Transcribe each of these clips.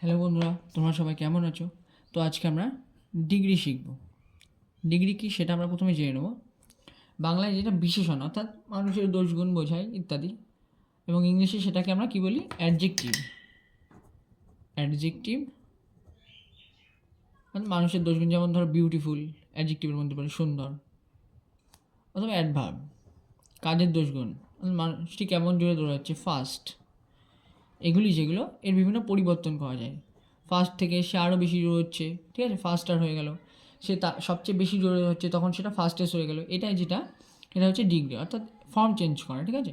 Hello বন্ধুরা, তোমরা সবাই কেমন আছো? তো আজকে আমরা ডিগ্রি শিখব। ডিগ্রি কী সেটা আমরা প্রথমে জেনে নেব। বাংলায় যেটা বিশেষণ, অর্থাৎ মানুষের দোষগুণ বোঝায় ইত্যাদি, এবং ইংলিশে সেটাকে আমরা কী বলি? অ্যাডজেক্টিভ। অ্যাডজেক্টিভ মানে মানুষের দোষগুণ, যেমন ধরো বিউটিফুল, অ্যাডজেক্টিভের মধ্যে পড়ে সুন্দর, অথবা অ্যাডভার্ব, কাজের দোষগুণ মানে মানুষটি কেমন জোরে দৌড়াচ্ছে? ফাস্ট। এগুলি যেগুলো এর বিভিন্ন পরিবর্তন করা যায়। ফার্স্ট থেকে সে আরও বেশি জোরে হচ্ছে, ঠিক আছে? ফাস্টার হয়ে গেল। সে তা, সবচেয়ে বেশি জোরে হচ্ছে তখন সেটা ফাস্টেস্ট হয়ে গেল। এটাই যেটা, এটা হচ্ছে ডিগ্রি অর্থাৎ ফর্ম চেঞ্জ করা, ঠিক আছে?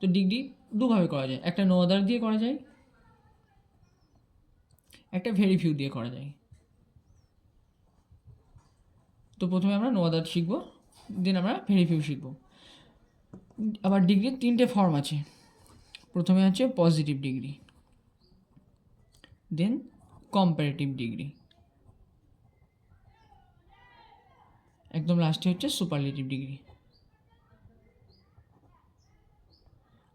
তো ডিগ্রি দুভাবে করা যায়। একটা নো আদার দিয়ে করা যায়, একটা ভেরি ফিউ দিয়ে করা যায়। তো প্রথমে আমরা নো আদার শিখব দেন আমরা ভেরি ফিউ শিখব। আবার ডিগ্রির তিনটে ফর্ম আছে। প্রথমে হচ্ছে positive degree then comparative degree একদম লাস্টে হচ্ছে সুপারলেটিভ ডিগ্রি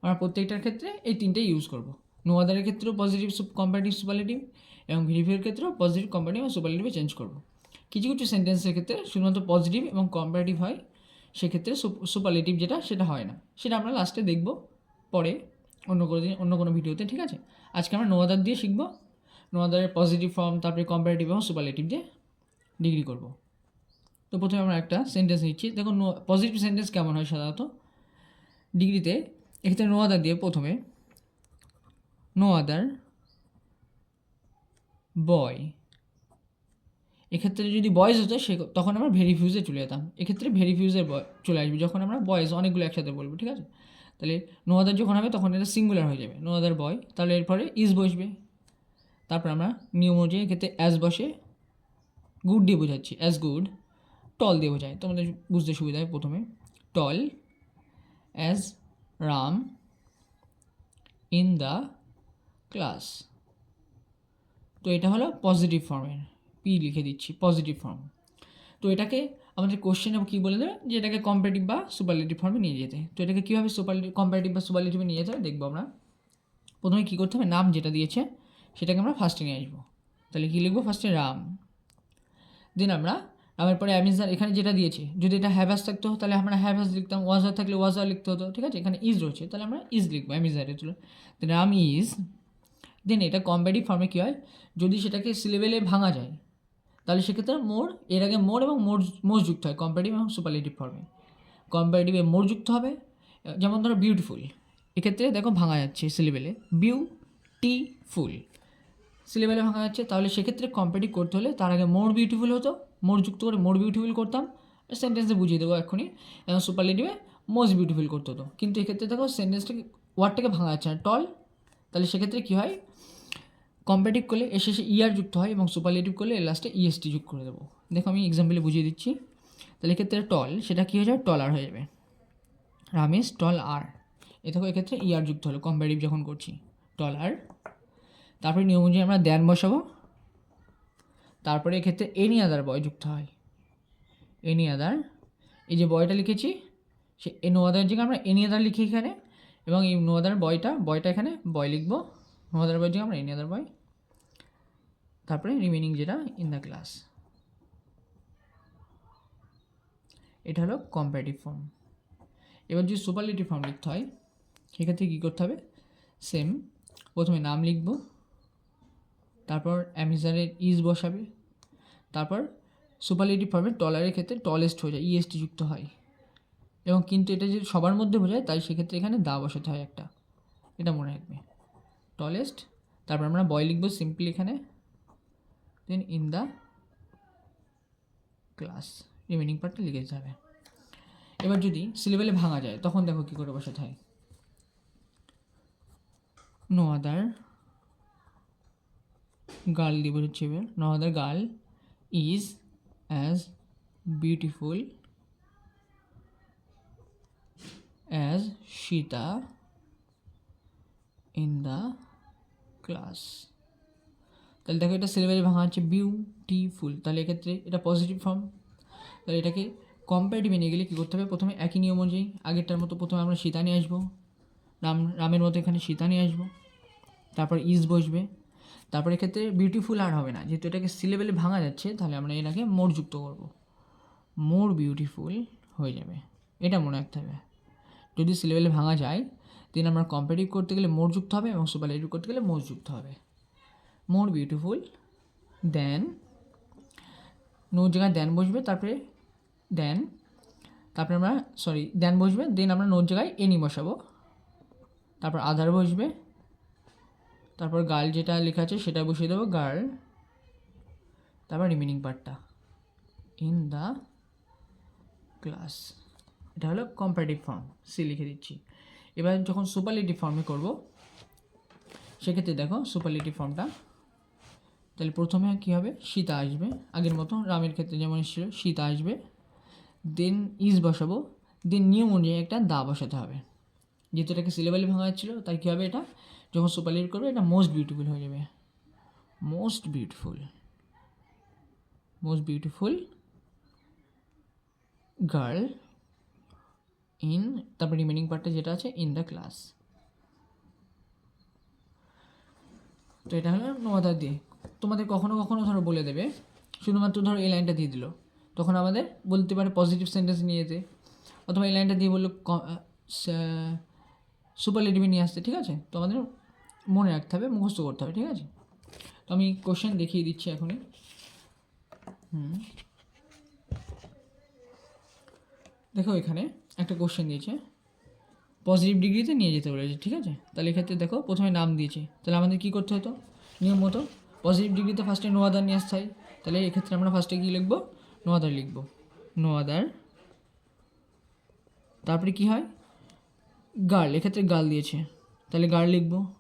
আমরা প্রত্যেকটার ক্ষেত্রে এই তিনটে ইউজ করব। নো আদারের ক্ষেত্রেও পজিটিভ কম্পারেটিভ সুপারলেটিভ এবং ভিডিভিউর ক্ষেত্রেও পজিটিভ কম্পারেটিভ এবং সুপারলেটিভে চেঞ্জ করব। কিছু কিছু সেন্টেন্সের ক্ষেত্রে শুধুমাত্র পজিটিভ এবং কম্পারেটিভ হয়, সেক্ষেত্রে সুপারলেটিভ যেটা, সেটা হয় না। সেটা আমরা লাস্টে দেখব, পরে অন্য কোনো দিন, অন্য কোনো ভিডিওতে, ঠিক আছে? আজকে আমরা নোয়াদার দিয়ে শিখব। নোয়াদারের পজিটিভ ফর্ম তারপরে কম্পারেটিভ এবং সুপারলেটিভ দিয়ে ডিগ্রি করব। তো প্রথমে আমরা একটা সেন্টেন্স নিচ্ছি। দেখুন পজিটিভ সেন্টেন্স কেমন হয় সাধারণত? ডিগ্রিতে, এক্ষেত্রে নো আদার দিয়ে প্রথমে নো আদার বয় এক্ষেত্রে যদি বয়েজ হতো, সে তখন আমরা ভেরিফিউজে চলে যেতাম। এক্ষেত্রে ভেরিফিউজের বয় চলে আসবে, যখন আমরা বয়েজ অনেকগুলো একসাথে বলব, ঠিক আছে? তাহলে নো আদার যখন হবে, তখন এটা সিঙ্গুলার হয়ে যাবে নো আদার বয় তাহলে এরপরে ইজ বসবে। তারপর আমরা নিয়ম অনুযায়ী এক্ষেত্রে অ্যাজ বসে গুড দিয়ে বোঝাচ্ছি। অ্যাজ গুড টল দিয়ে বোঝায়। তোমাদের বুঝতে সুবিধা হয় প্রথমে। Tall as Ram in the class তো এটা হলো পজিটিভ ফর্মের পি লিখে দিচ্ছি পজিটিভ ফর্ম তো এটাকে আমাদের কোশ্চেনে কী বলে দেবে? যে এটাকে কম্পারেটিভ বা সুপারলেটিভ ফর্মে নিয়ে যেতে। তো এটাকে কীভাবে সুপারলেটিভ কম্পারেটিভ বা সুপারলেটিভে নিয়ে যেতে হবে দেখব আমরা। প্রথমে কী করতে হবে? নাম যেটা দিয়েছে, সেটাকে আমরা ফার্স্টে নিয়ে আসব। তাহলে কী লিখব? ফার্স্টে রাম। দেন আমরা, রামের পরে অ্যামিজার এখানে যেটা দিয়েছে, যদি এটা হ্যাভাস থাকতো, তাহলে আমরা হ্যাভাস লিখতাম। ওয়াজার থাকলে ওয়াজার লিখতে হতো, ঠিক আছে? এখানে ইজ রয়েছে, তাহলে আমরা ইজ লিখব অ্যামিজারে দেন রাম ইজ দেন এটা কম্পারেটিভ ফর্মে কী হয়? যদি সেটাকে সিলেবেলে ভাঙা যায় তাহলে সেক্ষেত্রে মোর এর আগে মোর এবং মোর মোর যুক্ত হয় কম্পারেটিভ এবং সুপারলেটিভ ফর্মে কম্পারেটিভে মোর যুক্ত হবে, যেমন ধরো বিউটিফুল এক্ষেত্রে দেখো ভাঙা যাচ্ছে সিলেবেলে বিউ টি ফুল সিলেবেলে ভাঙা যাচ্ছে, তাহলে সেক্ষেত্রে কম্পারেটিভ করতে হলে তার আগে মোর বিউটিফুল হতো মোর যুক্ত করে মোর বিউটিফুল করতাম সেন্টেন্সে বুঝিয়ে দেবো এখনই এবং সুপারলেটিভে মোস্ট বিউটিফুল করতে হতো। কিন্তু এক্ষেত্রে দেখো সেন্টেন্সটাকে ওয়ার্ডটাকে ভাঙা যাচ্ছে না টল তাহলে সেক্ষেত্রে কী হয়? কম্পারেটিভ করলে এর শেষে ইয়ার যুক্ত হয় এবং সুপারলেটিভ করলে এর লাস্টে ইএসটি যুক্ত করে দেবো। দেখো আমি এক্সাম্পলে বুঝিয়ে দিচ্ছি। তাহলে এক্ষেত্রে টল সেটা কী হয়ে যাবে? টলার হয়ে যাবে। রামেশ টল আর এ দেখো এক্ষেত্রে ইয়ার যুক্ত হলো কম্পারেটিভ যখন করছি টল আর তারপরে নিয়ম অনুযায়ী আমরা দ্যান বসাবো। তারপরে এক্ষেত্রে এনি আদার বয় যুক্ত হয়। এনি আদার এই যে বয়টা লিখেছি, সে নো আদার জায়গায় আমরা এনি আদার লিখি এখানে, এবং এই নো আদার বয়টা বয়টা এখানে বয় লিখব। নো আদার বয় জায়গায় আমরা এনি আদার বয় তারপরে রিমেনিং যেটা ইন দ্য ক্লাস এটা হলো কম্পারেটিভ ফর্ম এবার যদি সুপারলেটিভ ফর্ম লিখতে হয়, সেক্ষেত্রে কী করতে হবে? সেম প্রথমে নাম লিখব, তারপর অ্যামিজারের ইজ বসাবে, তারপর সুপারলেটিভ ফর্মে টলারের ক্ষেত্রে টলেস্ট হয়ে যায় ইএসটি যুক্ত হয়। এবং কিন্তু এটা যদি সবার মধ্যে বোঝায় তাই সেক্ষেত্রে এখানে দা বসাতে হয় একটা। এটা মনে রাখবে। টলেস্ট তারপর আমরা বয় লিখব সিম্পলি এখানে। Then in the class remaining পার্টটা লিখে দিতে হবে। এবার যদি সিলেবেলে ভাঙা যায়, তখন দেখো কী করে বসাতে হয়। নো আদার গার্ল দিয়ে বোঝাচ্ছে এবার। No other girl is as beautiful as Sita in the class তাহলে দেখো এটা সিলেবাসে ভাঙা হচ্ছে বিউটিফুল তাহলে এক্ষেত্রে এটা পজিটিভ ফর্ম তাহলে এটাকে কম্পারেটিভে নিয়ে গেলে কী করতে হবে? প্রথমে একই নিয়ম অনুযায়ী আগেরটার মতো প্রথমে আমরা সীতা নিয়ে আসব। রাম, রামের মতো এখানে সীতা নিয়ে আসব। তারপর ইজ বসবে। তারপরে এক্ষেত্রে বিউটিফুল আর হবে না। যেহেতু এটাকে সিলেবেলে ভাঙা যাচ্ছে, তাহলে আমরা এটাকে মোর যুক্ত করব। মোর বিউটিফুল হয়ে যাবে। এটা মনে রাখতে হবে। যদি সিলেবেলে ভাঙা যায় দেন আমরা কম্পারেটিভ করতে গেলে মোর যুক্ত হবে এবং সুপারলেটিভ করতে গেলে মোর যুক্ত হবে। মোর বিউটিফুল দেন নো জায়গায় দেন বসবে, তারপরে দেন তারপরে আমরা সরি দেন বসবে দেন আমরা নোর জায়গায় এনি বসাবো। তারপর আধার বসবে, তারপর গার্ল যেটা লেখা আছে সেটা বসিয়ে দেবো গার্ল তারপর রিমেনিং পার্টটা ইন দ্য ক্লাস এটা হলো কম্পারেটিভ ফর্ম সি লিখে দিচ্ছি। এবার যখন সুপারলেটিভ ফর্মে করব, সেক্ষেত্রে দেখো সুপারলেটিভ ফর্মটা তাহলে প্রথমে কী হবে? সীতা আসবে। আগের মতো রামের ক্ষেত্রে যেমন এসেছিল, সীতা আসবে। দেন ইজ বসাবো। দেন নিয়ম অনুযায়ী একটা দা বসাতে হবে। যেহেতু এটাকে সিলেবালি ভাঙা যাচ্ছিল তাই কী হবে এটা? যখন সুপারলেট করবে, এটা মোস্ট বিউটিফুল হয়ে যাবে। Most beautiful most beautiful girl in তারপর রিমেনিং পার্টটা যেটা আছে ইন দ্য ক্লাস তো এটা হলো নোয়াদার দিয়ে। তোমাদের কখনো কখনো ধরো বলে দেবে, শুধুমাত্র ধরো এই লাইনটা দিয়ে দিল। তখন আমাদের বলতে পারে পজিটিভ সেন্টেন্স নিয়ে যেতে। অথবা এই লাইনটা দিয়ে বলল সুপার সুপারলেটিভে নিয়ে আসতে, ঠিক আছে? তো আমাদের মনে রাখতে হবে, মুখস্থ করতে হবে, ঠিক আছে? তো আমি কোশ্চেন দেখিয়ে দিচ্ছি এখনই। হুম। দেখো এখানে একটা কোশ্চেন দিয়েছে। পজিটিভ ডিগ্রিতে নিয়ে যেতে বলেছে, ঠিক আছে? তাহলে এক্ষেত্রে দেখো প্রথমে নাম দিয়েছে। তাহলে আমাদের কী করতে হতো? নিয়ম মতো পজিটিভ ডিগ্রিতে ফার্স্টে নো নিয়ে আসতে হয়। তাহলে এক্ষেত্রে আমরা ফার্স্টে কী লিখব? নো আদার লিখব। নো তারপরে কী হয়? গার্ল এক্ষেত্রে গার্ল দিয়েছে। তাহলে গার্ল লিখব।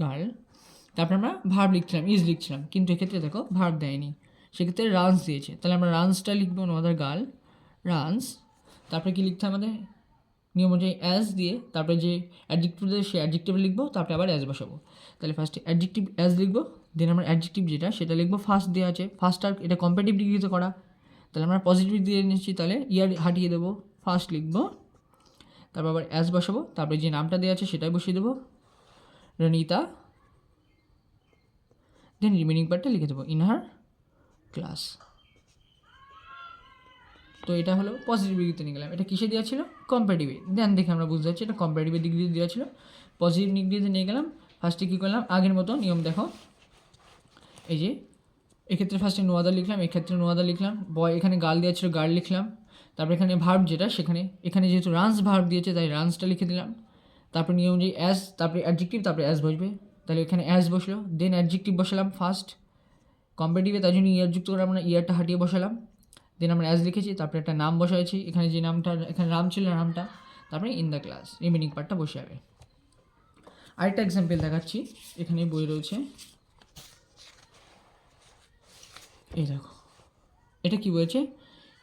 গার্ল তারপরে আমরা ভার্ব লিখছিলাম ইজ লিখছিলাম। কিন্তু এক্ষেত্রে দেখো ভার্ব দেয়নি। সেক্ষেত্রে রানস দিয়েছে। তাহলে আমরা রানসটা লিখব নো গার্ল রানস তারপরে কী লিখতে আমাদের? নিয়ম অনুযায়ী অ্যাজ দিয়ে, তারপরে যে অ্যাডজেক্টিভ সে অ্যাডজেক্টিভ লিখব, তারপরে আবার অ্যাজ বসাবো। তাহলে ফার্স্টে অ্যাডজেক্টিভ অ্যাজ লিখব দেন আমরা অ্যাডজেক্টিভ যেটা, সেটা লিখব ফার্স্ট দেওয়া আছে। ফার্স্ট আর এটা কম্পারেটিভ ডিগ্রিতে করা। তাহলে আমরা পজিটিভ দিয়ে নিচ্ছি, তাহলে ইয়ার হাটিয়ে দেবো। ফার্স্ট লিখব, তারপর আবার অ্যাজ বসাবো, তারপরে যে নামটা দেওয়া আছে সেটাই বসিয়ে দেবো। রনিতা দেন রিমেনিং পার্টটা লিখে দেবো ইন হার ক্লাস তো এটা হলো পজিটিভ ডিগ্রিতে নিয়ে গেলাম। এটা কিসে দেওয়া ছিল? কম্পারেটিভে দেন দেখে আমরা বুঝতে পারছি, এটা কম্পারেটিভের ডিগ্রিতে দেওয়া ছিল। পজিটিভ ডিগ্রিতে নিয়ে গেলাম। ফার্স্টে কী করলাম? আগের মতো নিয়ম দেখো। এই যে, এক্ষেত্রে ফার্স্টে নোয়াদা লিখলাম, এক্ষেত্রে নোয়াদা লিখলাম বয় এখানে গাল দেওয়া ছিল গার্ল লিখলাম। তারপর এখানে ভার্ব যেটা, সেখানে, এখানে যেহেতু রানস ভার্ব দিয়েছে, তাই রানসটা লিখে দিলাম। তারপর নিয়ম অনুযায়ী অ্যাজ তারপরে অ্যাডজেক্টিভ তারপরে অ্যাজ বসবে। তাহলে এখানে অ্যাজ বসল দেন অ্যাডজেক্টিভ বসালাম ফার্স্ট কম্পারেটিভে তাই জন্য ইয়ার যুক্ত করে আমরা ইয়ারটা হাটিয়ে বসালাম। দেন আমরা অ্যাজ লিখেছি, তারপরে একটা নাম বসাইছি এখানে যে নামটা, এখানে রাম ছিল নামটা তারপরে ইন দ্য ক্লাস রিমেনিং পার্টটা বসে যাবে। আরেকটা এক্সাম্পল দেখাচ্ছি। এখানে বই রয়েছে। এই দেখো। এটা কি বলেছে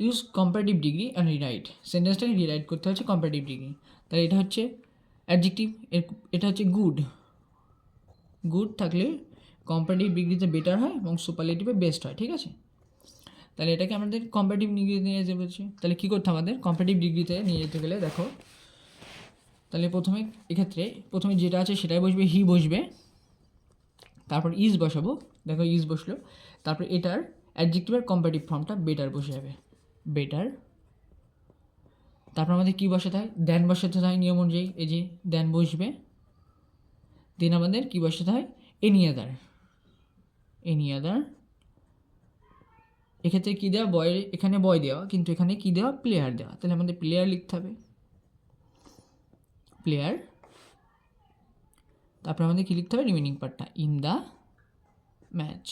use comparative degree and rewrite সেন্টেন্সটাকে rewrite করতে হচ্ছে কম্পারেটিভ ডিগ্রি তাই এটা হচ্ছে অ্যাডজেক্টিভ এটা হচ্ছে গুড গুড থাকলে কম্পারেটিভ ডিগ্রিতে বেটার হয় এবং সুপারলেটিভে বেস্ট হয়, ঠিক আছে? তাহলে এটাকে আমাদের কম্পারেটিভ ডিগ্রিতে নিয়ে যেতে বলছে। তাহলে কী করতে আমাদের? কম্পারেটিভ ডিগ্রিতে নিয়ে যেতে গেলে দেখো তাহলে প্রথমে এক্ষেত্রে প্রথমে যেটা আছে সেটাই বসবে হি বসবে। তারপর ইজ বসাবো। দেখো ইজ বসল। তারপর এটার অ্যাডজেক্টিভের কম্পারেটিভ ফর্মটা বেটার বসে যাবে। বেটার তারপর আমাদের কী বসাতে হয়? দেন বসাতে হয় নিয়ম অনুযায়ী। এই যে দেন বসবে। দেন আমাদের কী বসাতে হয়? এনি আদার এনি আদার এক্ষেত্রে কী দেওয়া? বয় এখানে বয় দেওয়া, কিন্তু এখানে কী দেওয়া? প্লেয়ার দেওয়া। তাহলে আমাদের প্লেয়ার লিখতে হবে। প্লেয়ার তারপর আমাদের কী লিখতে হবে? রিমেনিং পার্টটা ইন দ্য ম্যাচ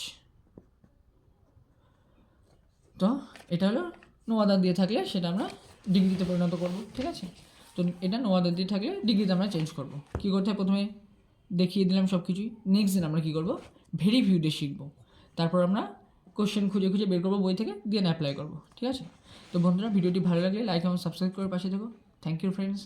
তো এটা হলো নো আদার দিয়ে থাকলে সেটা আমরা ডিগ্রিতে পরিণত করব, ঠিক আছে? তো এটা নো আদার দিয়ে থাকলে ডিগ্রিতে আমরা চেঞ্জ করব। কী করতে হয়? প্রথমে দেখিয়ে দিলাম সব কিছুই নেক্সট দিন আমরা কী করব? ভেরি ভিউডে শিখব। তারপর আমরা কোশ্চেন খুঁজে খুঁজে বের করব বই থেকে, দিয়ে অ্যাপ্লাই করব, ঠিক আছে? তো বন্ধুরা, ভিডিওটি ভালো লাগলে লাইক এবং সাবস্ক্রাইব করে পাশে দেবো থ্যাংক ইউ ফ্রেন্ডস